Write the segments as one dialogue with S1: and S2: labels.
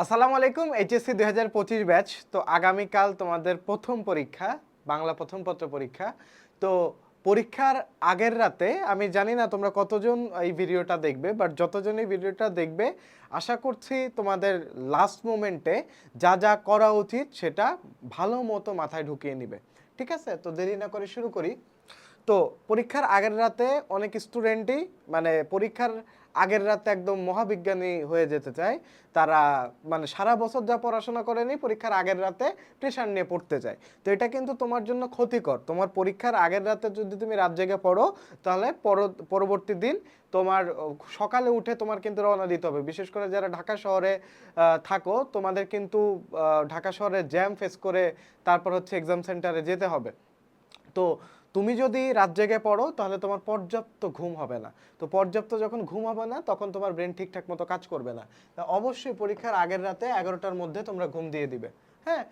S1: আসসালামু আলাইকুম, এইচএসসি দুই হাজার পঁচিশ ব্যাচ। তো আগামীকাল তোমাদের প্রথম পরীক্ষা, বাংলা প্রথম পত্র পরীক্ষা। তো পরীক্ষার আগের রাতে, আমি জানি না তোমরা কতজন এই ভিডিওটা দেখবে বাট যতজন এই ভিডিওটা দেখবে, আশা করছি তোমাদের লাস্ট মোমেন্টে যা যা করা উচিত, সেটা ভালো মতো মাথায় ঢুকিয়ে নিবে। ঠিক আছে? তো দেরি না করে শুরু করি। তো পরীক্ষার আগের রাতে অনেক স্টুডেন্টই মানে পরীক্ষার আগের রাতে একদম মহাবিজ্ঞানী হয়ে যেতে চায়। তারা মানে সারা বছর যা পড়াশোনা করেনি, পরীক্ষার আগের রাতে প্রেশার নিয়ে পড়তে চায়। তো এটা কিন্তু তোমার জন্য ক্ষতিকর। তোমার পরীক্ষার আগের রাতে যদি তুমি রাত জেগে পড়ো, তাহলে পরবর্তী দিন তোমার সকালে উঠে তোমার কিন্তু রওনা দিতে হবে। বিশেষ করে যারা ঢাকা শহরে থাকো, তোমাদের কিন্তু ঢাকা শহরে জ্যাম ফেস করে তারপর হচ্ছে এক্সাম সেন্টারে যেতে হবে। তো তুমি যদি রাত জেগে পড়ো, তাহলে তোমার পর্যাপ্ত ঘুম হবে না। তো পর্যাপ্ত যখন ঘুম হবে না, তখন তোমার ব্রেন ঠিকঠাক মতো কাজ করবে না। অবশ্যই পরীক্ষার আগের রাতে এগারোটার মধ্যে তোমরা ঘুম দিয়ে দিবে হ্যাঁ?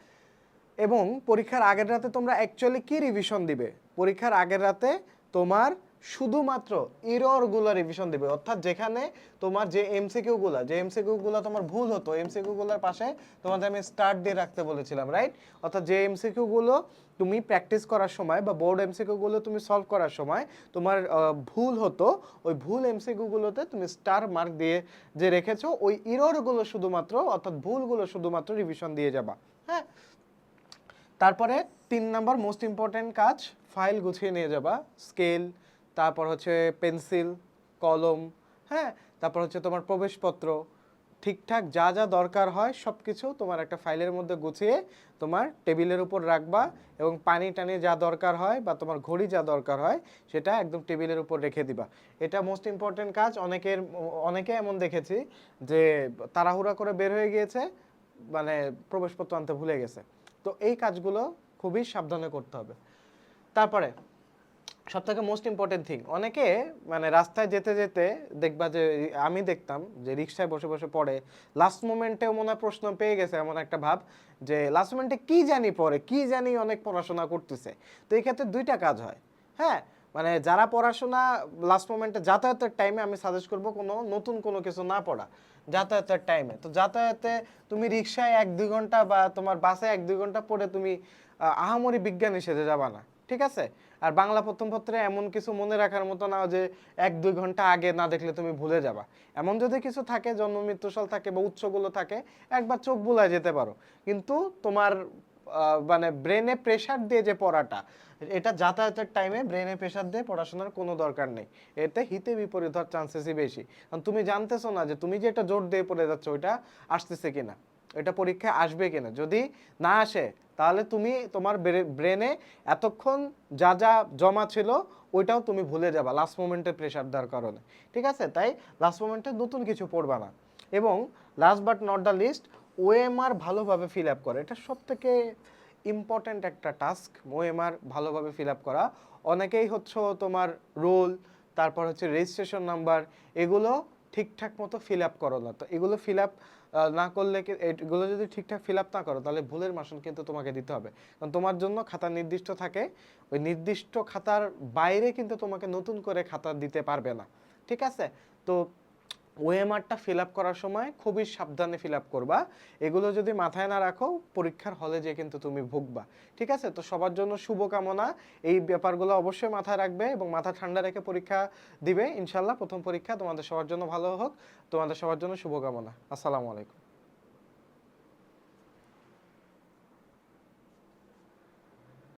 S1: এবং পরীক্ষার আগের রাতে তোমরা অ্যাকচুয়ালি কি রিভিশন দিবে? পরীক্ষার আগের রাতে তোমার শুধুমাত্র ইররগুলো রিভিশন দিবে। অর্থাৎ যেখানে তোমার যে এমসিকিউ গুলা যে এমসিকিউ গুলো তোমার ভুল হতো এমসিকিউ গুলোর পাশে তোমাদের আমি স্টার্ট দিয়ে রাখতে বলেছিলাম রাইট অর্থাৎ যে এমসিকিউ গুলো তুমি প্র্যাকটিস করার সময় বা বোর্ড এমসিকিউ গুলো তুমি সলভ করার সময় তোমার ভুল হতো, ওই ভুল এমসিকিউ গুলোতে তুমি স্টার মার্ক দিয়ে যে রেখেছো, ওই ইররগুলো শুধুমাত্র, অর্থাৎ ভুলগুলো শুধুমাত্র রিভিশন দিয়ে যাবা হ্যাঁ? তারপরে তিন নাম্বার মোস্ট ইম্পর্ট্যান্ট কাজ ফাইল গুছিয়ে নিয়ে যাবা স্কেল তারপর হচ্ছে পেন্সিল, কলম হ্যাঁ? তারপর হচ্ছে তোমার প্রবেশপত্র। ঠিকঠাক যা যা দরকার হয় সব কিছু তোমার একটা ফাইলের মধ্যে গুছিয়ে তোমার টেবিলের উপর রাখবা এবং পানি টানি যা দরকার হয় বা তোমার ঘড়ি যা দরকার হয় সেটা একদম টেবিলের উপর রেখে দিবা। এটা মোস্ট ইম্পর্ট্যান্ট কাজ। অনেকের, অনেকে এমন দেখেছি যে তাড়াহুড়া করে বের হয়ে গিয়েছে মানে প্রবেশপত্র আনতে ভুলে গেছে। তো এই কাজগুলো খুবই সাবধানে করতে হবে। তারপরে সব থেকে মোস্ট ইম্পর্টেন্ট থিং অনেকে মানে রাস্তায় যেতে যেতে দেখবা যে, আমি দেখতাম যে রিক্সায় বসে বসে পড়ে লাস্ট মোমেন্টেও মনে হয় প্রশ্ন পেয়ে গেছে এমন একটা ভাব যে লাস্ট মোমেন্টে কি জানি পড়ে, কি জানি অনেক পড়াশোনা করতেছে। তো এই ক্ষেত্রে দুইটা কাজ হয়। হ্যাঁ? মানে যারা পড়াশোনা লাস্ট মোমেন্টে যাতায়াতের টাইমে আমি সাজেস্ট করব কোনো নতুন কোনো কিছু না পড়া, যাতায়াতের টাইমে তো যাতায়াতে তুমি রিক্সায় এক দুই ঘণ্টা বা তোমার বাসে এক দুই ঘণ্টা পড়ে তুমি আহামরি বিজ্ঞানী সেজে যাবা না। ঠিক আছে? আর বাংলা প্রথম পত্রে এমন কিছু মনে রাখার মতো না যে এক, দুই ঘণ্টা আগে না দেখলে তুমি ভুলে যাবা। এমন যদি কিছু থাকে, জন্ম মৃত্যুশাল থাকে বা উৎসগুলো থাকে, একবার চোখ বুলায় যেতে পারো। কিন্তু তোমার মানে ব্রেনে প্রেশার দিয়ে যে পড়াটা, এটা যাতায়াতের টাইমে ব্রেনে প্রেশার দিয়ে পড়াশোনার কোনো দরকার নেই। এতে হিতে বিপরীত হওয়ার চান্সেসই বেশি। কারণ তুমি জানতেছো না যে তুমি যে এটা জোর দিয়ে পড়ে যাচ্ছ, ওইটা আসতেছে কিনা? এটা পরীক্ষায় আসবে কিনা? যদি না আসে তাহলে তুমি তোমার ব্রেনে এতক্ষণ যা যা জমা ছিল, ওইটাও তুমি ভুলে যাবা লাস্ট মোমেন্টে প্রেশার দেওয়ার কারণে। ঠিক আছে? তাই লাস্ট মোমেন্টে নতুন কিছু পড়বা না। এবং last but not the least OMR ভালোভাবে ফিল আপ করে। এটা সব থেকে ইম্পর্ট্যান্ট একটা টাস্ক ওএমআর ভালোভাবে ফিল আপ করা। অনেকেই হচ্ছে তোমার রোল তারপর হচ্ছে রেজিস্ট্রেশন নাম্বার এগুলো ঠিকঠাক মতো ফিল আপ করো না। তো এগুলো ফিল আপ না করলে এগুলো যদি ঠিকঠাক ফিল আপ না করো, তাহলে ভুলের মাসন কিন্তু তোমাকে দিতে হবে। কারণ তোমার জন্য খাতা নির্দিষ্ট থাকে, ওই নির্দিষ্ট খাতার বাইরে কিন্তু তোমাকে নতুন করে খাতা দিতে পারবে না। ঠিক আছে? তো ওএমআরটা ফিল আপ করার সময় খুবই সাবধানে ফিল আপ করবা। এগুলো যদি মাথায় না রাখো, পরীক্ষার হলে যে কিন্তু তুমি ভুগবা। ঠিক আছে? তো সবার জন্য শুভকামনা। এই ব্যাপারগুলো অবশ্যই মাথায় রাখবে এবং মাথা ঠান্ডা রেখে পরীক্ষা দিবে। ইনশাল্লাহ প্রথম পরীক্ষা তোমাদের সবার জন্য ভালো হোক। তোমাদের সবার জন্য শুভকামনা। আসসালামু আলাইকুম।